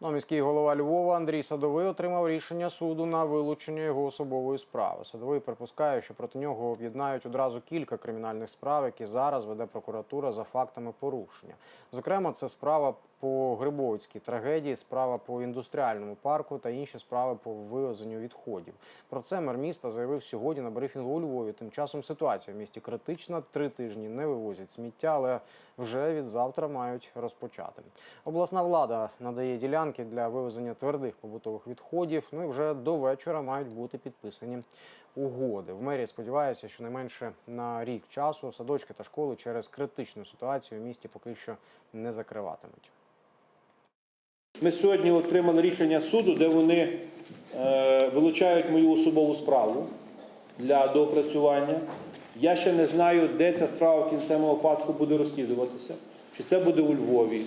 Ну, міський голова Львова Андрій Садовий отримав рішення суду на вилучення його особової справи. Садовий припускає, що проти нього об'єднають одразу кілька кримінальних справ, які зараз веде прокуратура за фактами порушення. Зокрема, це справа по Грибовицькій трагедії, справа по індустріальному парку та інші справи по вивезенню відходів. Про це мер міста заявив сьогодні на брифінгу у Львові. Тим часом ситуація в місті критична. Три тижні не вивозять сміття, але вже від завтра мають розпочати. Обласна влада надає ділянки для вивезення твердих побутових відходів. Ну і вже до вечора мають бути підписані угоди. В мерії сподіваються, що не менше на рік часу садочки та школи через критичну ситуацію в місті поки що не закриватимуть. Ми сьогодні отримали рішення суду, де вони е, вилучають мою особову справу для доопрацювання. Я ще не знаю, де ця справа в кінцевому випадку буде розслідуватися. Чи це буде у Львові,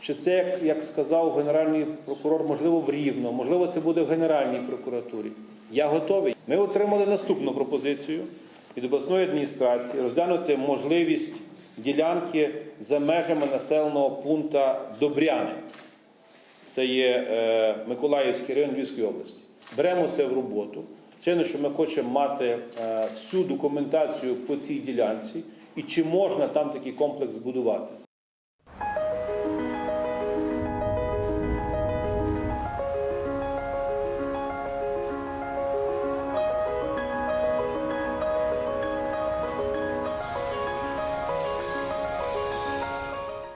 чи це, як, сказав генеральний прокурор, можливо, в Рівно, можливо, це буде в Генеральній прокуратурі. Я готовий. Ми отримали наступну пропозицію від обласної адміністрації розглянути можливість ділянки за межами населеного пункту Добряни. Це є е, Миколаївський район Львівської області. Беремо це в роботу. Звичайно, що ми хочемо мати е, всю документацію по цій ділянці і чи можна там такий комплекс збудувати.